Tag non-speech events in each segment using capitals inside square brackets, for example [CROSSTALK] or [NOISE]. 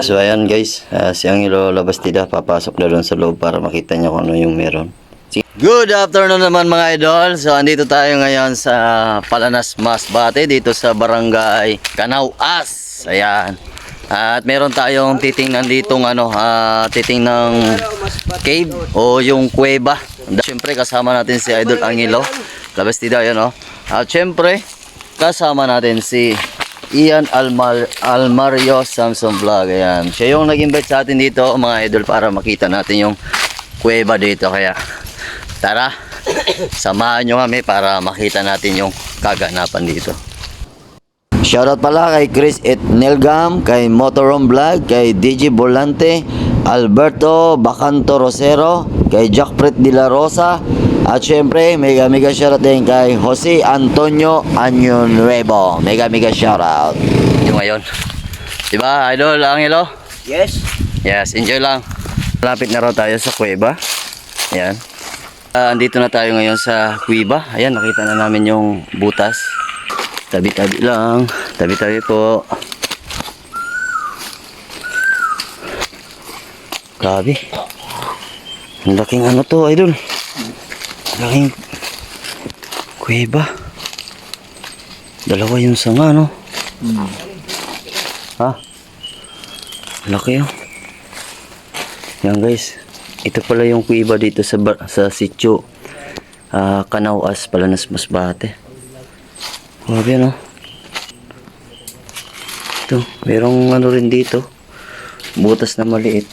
So ayan guys, ah, si Angelo Labastida papasok na doon sa loob para makita niya kung ano yung meron. Good afternoon naman mga idol. So andito tayo ngayon sa Palanas Masbate dito sa Barangay Canao As. Ayan. At meron tayong titingnan ditong ano, ah, titingnang cave o yung kuweba. Siyempre kasama natin si Idol Angelo Labastida yan oh. At siyempre kasama natin si Ian Almar Almario Samson Vlog. Ayan. Siya yung nag-invite sa atin dito mga idol para makita natin yung kuweba dito. Kaya tara, [COUGHS] samahan nyo kami para makita natin yung kaganapan dito. Shoutout pala kay Chris et Nelgam, kay Motorom Vlog, kay DJ Volante, Alberto Bacanto Rosero, kay Jackpret De La Rosa, at syempre, mega mega shoutout din kay Jose Antonio Anyon Nuevo. Mega mega shoutout. Yung ngayon. Diba, idol, Angelo? Yes. Yes, enjoy lang. Lapit na raw tayo sa kuweba. Ayan. Ah, andito na tayo ngayon sa kuweba. Ayan, nakita na namin yung butas. Tabi-tabi lang. Tabi-tabi po. Grabe. Ang laking ano to, idol. Laking kuweba. Dalawa yung sanga, no? Ha? Laki oh. Yan guys. Ito pala yung kuiba dito sa sa sitio. Ah, Kanauas Palanas Masbate. Grabe no. Ito, merong ano rin dito. Butas na maliit.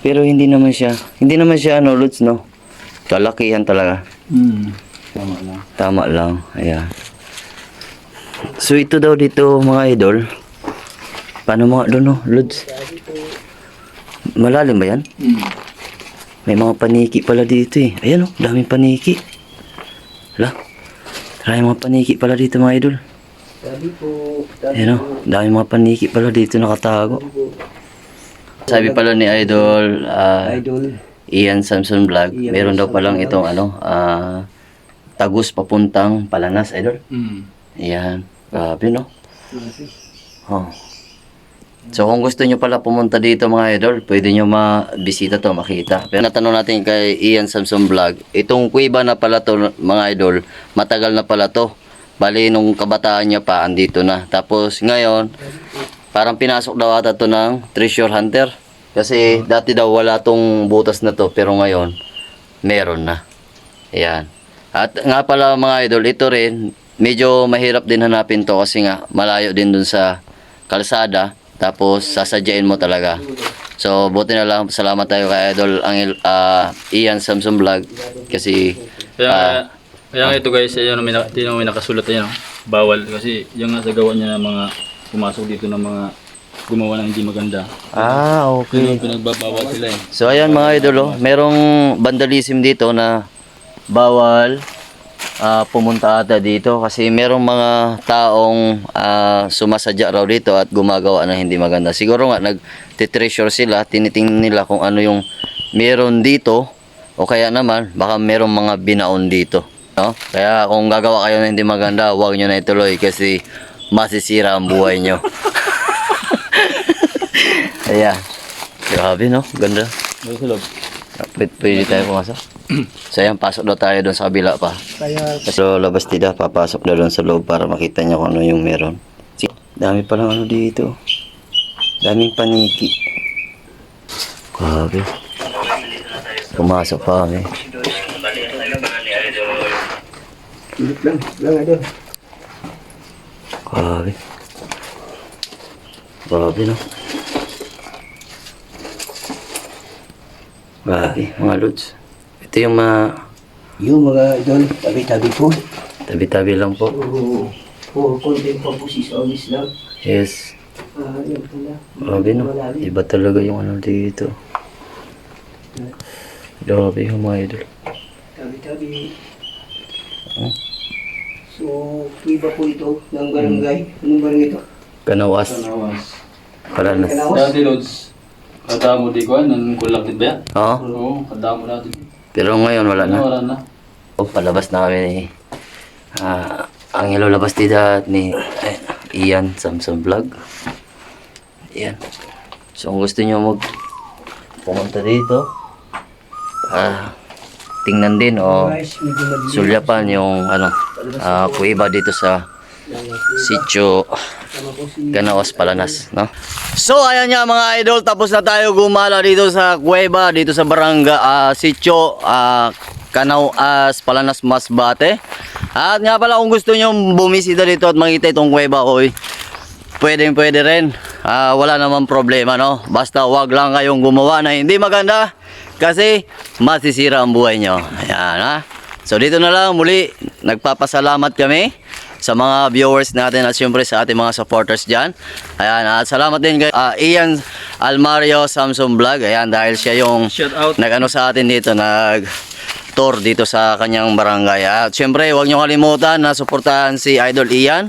Pero hindi naman siya, hindi naman siya ano, Lods, no? Kalakihan talaga. Hmm. Tama na. Tama lang. Ayan. So ito daw dito mga idol. Paano mga doon no, Lods? Malalim ba yan? Hmm. May mga paniki pala dito eh. Ayan oh, daming paniki. Hala. Maraming mga paniki pala dito mga idol. Sabi po. Ayan oh, daming mga paniki pala dito nakatago. Sabi pala ni idol, ah, Idol. Ian Samson Vlog, Ian meron daw palang Vlog. itong ano, ah, tagus papuntang Palanas, idol. Hmm. Ayan. Grabe, no? Oh. So, kung gusto nyo pala pumunta dito mga idol, pwede nyo ma-bisita to, makita. Pero natanong natin kay Ian Samson Vlog, itong kuiba na pala to, mga idol, matagal na pala to. Bali, nung kabataan niya pa, andito na. Tapos, ngayon, parang pinasok daw ata to ng treasure hunter. Kasi, dati daw wala tong butas na to, pero ngayon, meron na. Ayan. At nga pala mga idol, ito rin, medyo mahirap din hanapin to kasi nga malayo din dun sa kalsada. Tapos sasadyain mo talaga. So buti na lang, salamat tayo kay Idol Angel, ah, Ian Samson Vlog kasi Kaya, ah, kaya nga ito guys, yun ang may, yung may nakasulat na yun. oh. Bawal kasi yung nga sa gawa niya ng mga pumasok dito ng mga gumawa ng hindi maganda. Ah, Yun okay. yung pinagbabawal sila eh. So ayan mga idol, oh, merong vandalism dito na bawal ah, pumunta ata dito kasi merong mga taong ah, sumasadya raw dito at gumagawa ng hindi maganda. Siguro nga nagtitreasure sila, tinitingnan nila kung ano yung meron dito o kaya naman baka merong mga binaon dito. No? Kaya kung gagawa kayo ng hindi maganda, huwag nyo na ituloy kasi masisira ang buhay nyo. [LAUGHS] Ayan. Grabe no, ganda. Sa loob? Pwede, pwede tayo pumasok. so ayan, pasok daw tayo doon sa kabila pa. So labas tida, papasok na doon sa loob para makita niya kung ano yung meron. Dami palang ano dito. Daming paniki. Grabe. Pumasok pa kami. lang. Lang idol. Grabe. Grabe no. Grabe, mga lods. Ito yung mga Yung mga idol. Tabi-tabi po. tabi-tabi lang po. Oo. For content purposes only lang. Yes. Ah, yun pala. Grabe no. Iba talaga yung ano dito. Grabe yung mga idol. Tabi-tabi. Hmm? So, iba po ito ng barangay. Anong barangay ito? Kanawas. Kanawas. Kalanas. Kanawas? Dati Lods, kadamo di ko, nan kulakit ba yan? Oo. Oo, kadamo natin. Pero ngayon wala na. Wala na. Oh, palabas na kami ni ah, Angelo Labastida at ni eh, Ian Samson Vlog. Ayan. So kung gusto nyo mag pumunta dito, ah, tingnan din o sulyapan yung ano, ah, kuiba dito sa sitio Ganaos Palanas, no? So ayan nga mga idol, tapos na tayo gumala dito sa kuweba, dito sa barangay ah, sitio ah, Ganaos Palanas Masbate. At nga pala kung gusto nyo bumisita dito at makita itong kuweba ko, eh, pwede pwede rin. Ah, wala namang problema, no? Basta wag lang kayong gumawa na hindi maganda kasi masisira ang buhay nyo. Ayan, ha? So dito na lang muli, nagpapasalamat kami sa mga viewers natin at syempre sa ating mga supporters dyan. Ayan, at salamat din kay ah, Ian Almario Samsung Vlog. Ayan, dahil siya yung nag-ano sa atin dito, nag tour dito sa kanyang barangay. At syempre, huwag niyo kalimutan na suportahan si Idol Ian.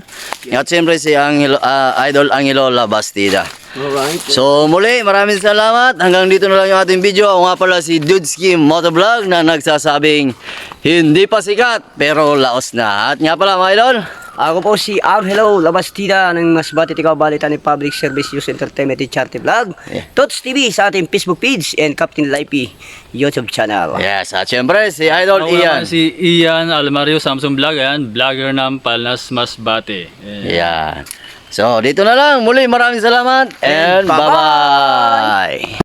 At syempre si Angelo, ah, Idol Angelo Labastida. Alright. So muli, maraming salamat. Hanggang dito na lang yung ating video. Ako nga pala si Dudski Motovlog na nagsasabing hindi pa sikat pero laos na. At nga pala mga idol, Ako po si Angelo Labastida ng Masbate Tikaw Balita ni Public Service News Entertainment and Charity Vlog. Yeah. Tots TV sa ating Facebook page and Captain Lipey YouTube channel. yes, at syempre si Idol Ako Ian. si Ian Almario Samsung Vlog, ayan, vlogger ng Palnas Masbate. Ayan. Yan. So, dito na lang. Muli, maraming salamat. And bye-bye. bye-bye.